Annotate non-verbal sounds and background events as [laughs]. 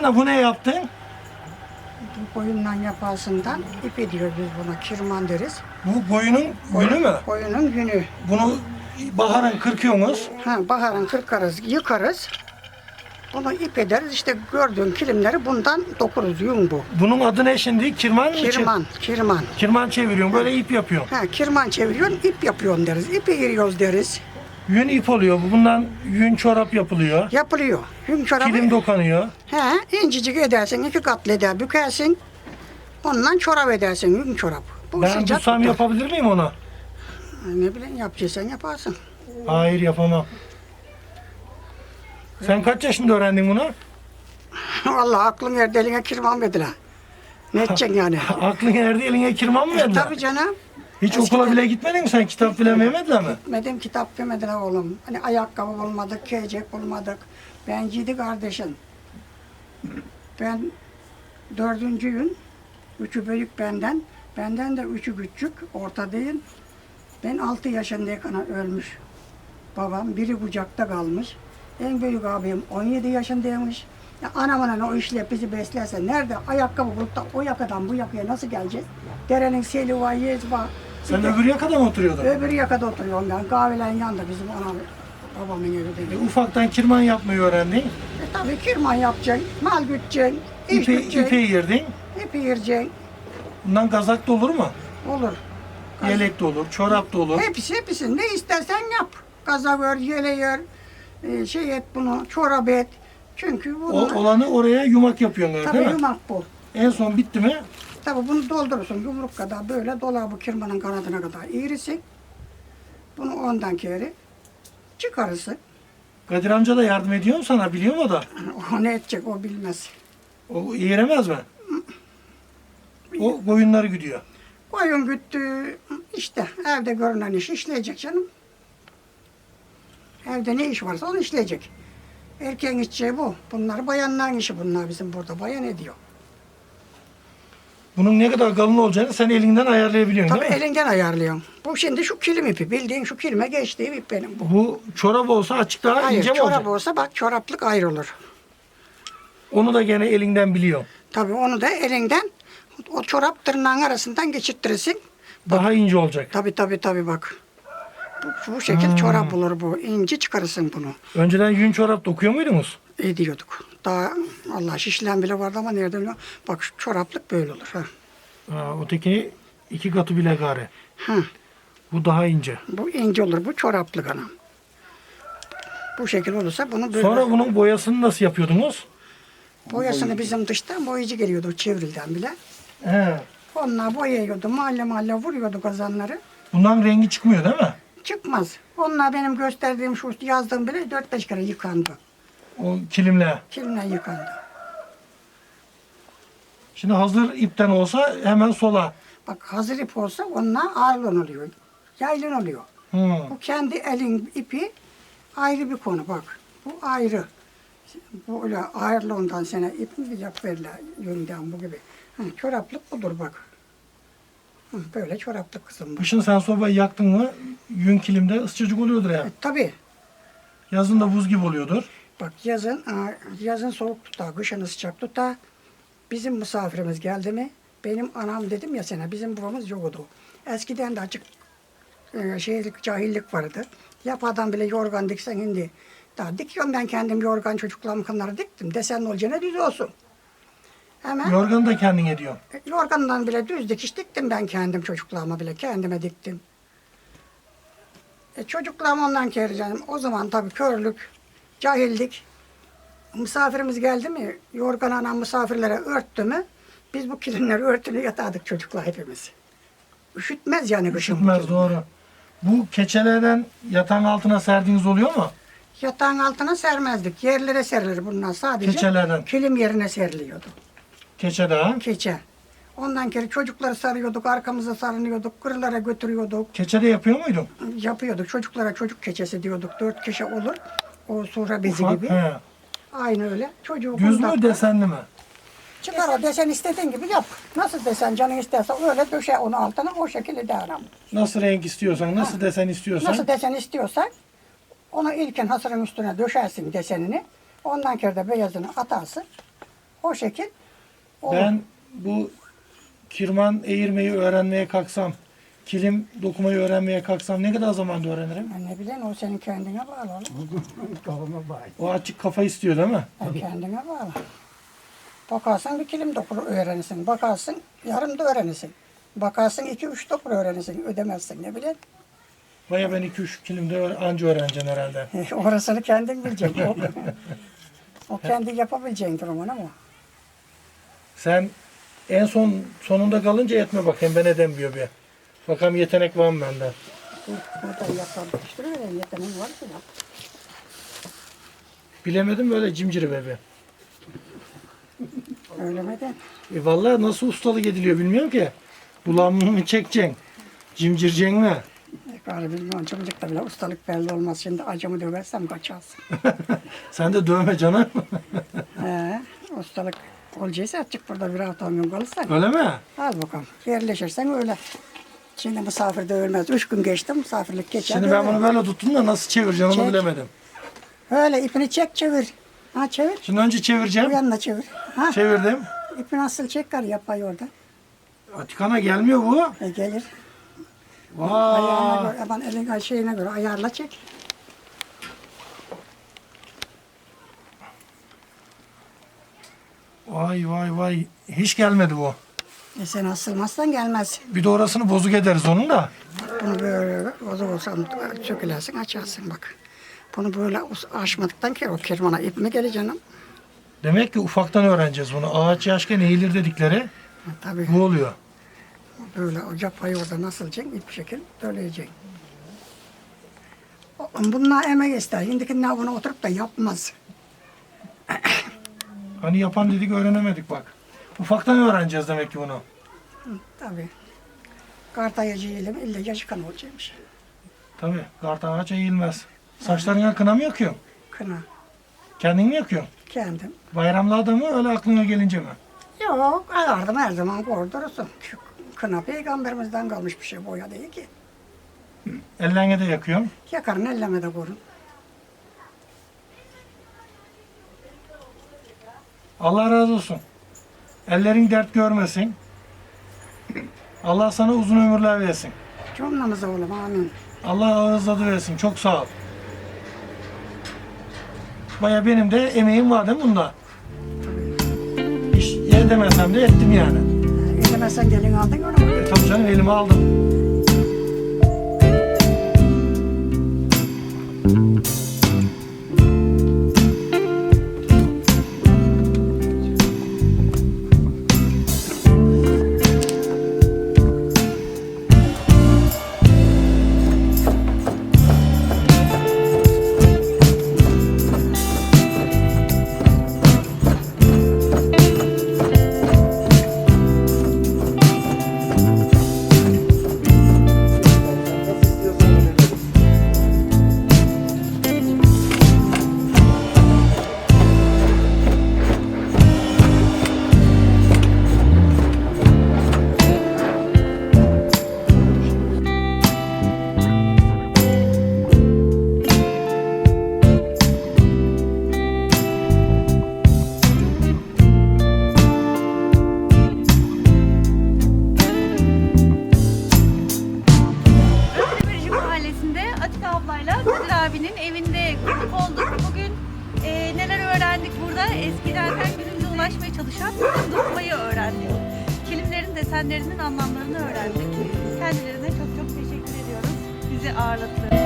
Ana bu ne yaptın? Bu koyundan yapasından ip ediyoruz biz buna. Kirman deriz. Bu koyunun gülü mü? Koyunun yünü. Bunu baharın kırkıyorsunuz. Ha, baharın kırkarız, yıkarız. Bunu ip ederiz. İşte gördüğün kilimleri bundan dokuruz. Yün bu. Bunun adı ne şimdi? Kirman mı? Kirman, kirman. Kirman çeviriyorsun. Böyle ip yapıyorsun. Ha, kirman çeviriyorsun, ip yapıyorsun deriz. İpi giriyoruz deriz. Yün ip oluyor. bu. Bundan yün çorap yapılıyor. Yapılıyor. Yün çorabı. Kilim dokanıyor. He, incecik edersin, iki katlı eder, bükersin. Ondan çorap edersin, yün çorap. Bu Ben sıcak tutar. yapabilir miyim onu? Ha, Ne bileyim yapacaksan yaparsın. Hayır yapamam. Sen kaç yaşında öğrendin bunu? [laughs] Vallahi aklın erdi eline kirman verdiler. Ne [laughs] edeceksin yani? Aklın erdi eline kirman mı verdiler? Tabii canım. Hiç Eskiden- okula bile gitmedin mi sen? Kitap bile vermediler mi? Gitmedim kitap vermediler oğlum. Hani ayakkabı bulmadık, giyecek bulmadık. Ben giydi kardeşim. Ben dördüncüyüm. Üçü büyük benden. Benden de üçü küçük, orta değil. Ben altı yaşındayken ölmüş. Babam biri kucakta kalmış. En büyük abim 17 yaşındaymış. Ya anamın o işle bizi beslerse nerede ayakkabı bulup da o yakadan bu yakaya nasıl geleceğiz? Derenin seli var, yez var. Sen öbür yakada mı oturuyordun? Öbür yakada oturuyorum ben. Kahvelerin yanında bizim anam, babamın evi E, dedi. ufaktan kirman yapmayı öğrendin. E tabii kirman yapacaksın, mal güteceksin, iş İpe, güteceksin, ipe girdin. ipi yiyeceksin. Bundan kazak da olur mu? Olur. Yelek de olur, çorap da olur. Hepsi hepsi ne istersen yap. Kazak ör, yele ör, e, şey et bunu, çorap et. Çünkü O, bunu olanı oraya yumak yapıyorsun galiba, tabii değil mi? yumak bu. En son bitti mi? Tabii bunu doldurursun yumruk kadar böyle dolabı kirmanın kanadına kadar iğrisin. Bunu ondan kere çıkarırsın. Kadir amca da yardım ediyor mu sana biliyor mu o da? [clears throat] O ne edecek o bilmez. O iğremez mi? O koyunları güdüyor. Koyun güttü işte evde görünen iş işleyecek canım. Evde ne iş varsa onu işleyecek. Erkeğin işçi bu. Bunlar bayanların işi bunlar bizim burada. Bayan ediyor. Bunun ne kadar kalın olacağını sen elinden ayarlayabiliyorsun Tabii değil mi? elinden ayarlıyorsun. Bu şimdi şu kilim ipi. Bildiğin şu kilime geçtiğim ip benim bu. Bu çorap olsa açık daha Hayır ince mi çorap olacak? olsa bak çoraplık ayrılır. Onu da gene elinden biliyor. Tabii onu da elinden o çorap tırnağın arasından geçirttirirsin. Daha ince olacak. Tabii tabii tabii bak. Bu, bu şekil çorap olur bu. İnce çıkarırsın bunu. Önceden yün çorap dokuyor muydunuz? Ediyorduk. Daha Allah şişlen bile vardı ama nereden biliyorum? Bak şu çoraplık böyle olur. Ha. Ha, öteki iki katı bile gari. Ha. Bu daha ince. Bu ince olur bu çoraplık anam. Bu şekil olursa bunu böyle Sonra bunun boyasını nasıl yapıyordunuz? boyasını bizim dıştan boyacı geliyordu çevrilden bile. He. Onlar boyuyordu. Mahalle mahalle vuruyordu kazanları. Bundan rengi çıkmıyor değil mi? Çıkmaz. Onlar benim gösterdiğim şu yazdığım bile 4-5 kere yıkandı. O kilimle. Kilimle yıkandı. Şimdi hazır ipten olsa hemen sola. Bak hazır ip olsa onlar ağırlığın oluyor. Yaylın oluyor. Hmm. Bu kendi elin ipi ayrı bir konu bak. Bu ayrı. Bu öyle ayrılığından sana ip mi yap verirler yönden bu gibi. Hı, çoraplık budur bak. Hı, böyle çoraplık kızım bu. Kışın sen sobayı yaktın mı yün kilimde ısıtıcık oluyordur ya. E, tabii. Yazın da buz gibi oluyordur. Bak yazın yazın soğuk tutar, kışın sıcak tutar. Bizim misafirimiz geldi mi? Benim anam dedim ya sana bizim babamız yoktu. Eskiden de açık e, şeylik, cahillik vardı. Yapadan bile yorgan diksen şimdi. Daha dikiyorum ben kendim yorgan çocuklarımın kanları diktim. Desen olacağına düz olsun. Hemen Yorganı da kendin ediyorsun. e, yorgandan bile düz dikiş diktim ben kendim çocuklarıma bile kendime diktim. E, çocuklarım ondan kere canım. O zaman tabii körlük, cahillik. Misafirimiz geldi mi, yorgan anam misafirlere örttü mü, biz bu kilimleri örtülü yatardık çocuklar hepimiz. Üşütmez yani kışın. Üşütmez doğru. Bu keçelerden yatağın altına serdiğiniz oluyor mu? Yatağın altına sermezdik. Yerlere serilir bunlar sadece. Keçelerden. Kilim yerine seriliyordu. Keçe daha. Keçe. Ondan kere çocukları sarıyorduk, arkamıza sarınıyorduk, kırlara götürüyorduk. Keçe de yapıyor muydun? Yapıyorduk. Çocuklara çocuk keçesi diyorduk. Dört keçe olur. O sura bezi Ufak, gibi. he. Aynı öyle. Çocuğu Düz mü desenli mi? Çıkar o desen istediğin gibi yap. Nasıl desen canın isterse öyle döşe onu altına o şekilde devam. Nasıl renk istiyorsan, nasıl desen istiyorsan. Nasıl desen istiyorsan onu ilken hasırın üstüne döşersin desenini. Ondan kere de beyazını atarsın. O şekil olur. Ben bu kirman eğirmeyi öğrenmeye kalksam, kilim dokumayı öğrenmeye kalksam ne kadar zamanda öğrenirim? Ben ne bileyim o senin kendine bağlı oğlum. [laughs] Kafama bak. O açık kafa istiyor değil mi? O kendine bağlı. Bakarsın bir kilim dokur öğrenirsin. Bakarsın yarım da öğrenirsin. Bakarsın iki üç dokur öğrenirsin. Ödemezsin ne bileyim. Baya ben 2-3 kilimde öğ- anca öğreneceksin herhalde. [laughs] Orasını kendin bileceksin. O, [laughs] o kendi yapabileceğin durumun ama. Sen en son sonunda kalınca yetme bakayım ben edemiyor bir. Bakalım yetenek var mı bende? Bu da yapalım. İşte öyle yeteneğin var ki ya. Bilemedim böyle cimciri bebe. Öyle mi de? E vallahi nasıl ustalık ediliyor bilmiyorum ki. Kulağımı mı çekeceksin? Cimcireceksin mi? Galiba bilmiyorum. Çocukta bile ustalık belli olmaz. Şimdi acımı döversem kaçarsın. [laughs] Sen de dövme canım. He, ustalık olacaksa açık burada bir hafta gün kalırsan. Öyle mi? Al bakalım. Yerleşirsen öyle. Şimdi misafir de ölmez. Üç gün geçti misafirlik geçer. Şimdi ben bunu böyle tuttum da nasıl çevireceğim onu Çek. bilemedim. Öyle ipini çek çevir. Ha çevir. Şimdi önce Bu çevireceğim. yanına çevir. Ha Çevirdim. ipini asıl çek kar yapay orada. Atikana gelmiyor bu. E, gelir. Ayağına Vay. göre, aman elin şeyine göre ayarla çek. Vay vay vay. Hiç gelmedi bu. E sen asılmazsan gelmez. Bir de orasını bozuk ederiz onun da. Bunu böyle bozuk olsan sökülersin açarsın bak. Bunu böyle açmadıktan ki o kirmana ip mi gelir canım? Demek ki ufaktan öğreneceğiz bunu. Ağaç yaşken eğilir dedikleri Ha, tabii bu oluyor. böyle o yapayı orada nasıl çek ip şekil döleyeceksin. Bunlar emek ister. Şimdikiler bunu oturup da yapmaz. Hani yapan dedik öğrenemedik bak. Ufaktan öğreneceğiz demek ki bunu. Tabii. Kartayıcı ile illa yaşıkan olacakmış. Tabii. Kartan ağaç eğilmez. Saçlarına kına mı yakıyorsun? Kına. Kendin mi yakıyorsun? Kendim. Bayramlarda mı öyle aklına gelince mi? Yok, ayardım her zaman kordurursun. Kına peygamberimizden kalmış bir şey boya değil ki. Ellerine de yakıyorsun. Yakarın elleme de korun. Allah razı olsun. Ellerin dert görmesin. Allah sana uzun ömürler versin. Cümlemize oğlum amin. Allah ağız tadı versin. Çok sağ ol. Baya benim de emeğim var değil mi bunda? Hiç yer demesem de ettim yani. Edemezsen gelin aldın onu. E, tabii canım elime aldım. Çalışan kilim dokumayı öğrendik. Kilimlerin desenlerinin anlamlarını öğrendik. Kendilerine çok çok teşekkür ediyoruz. Bizi ağırladıkları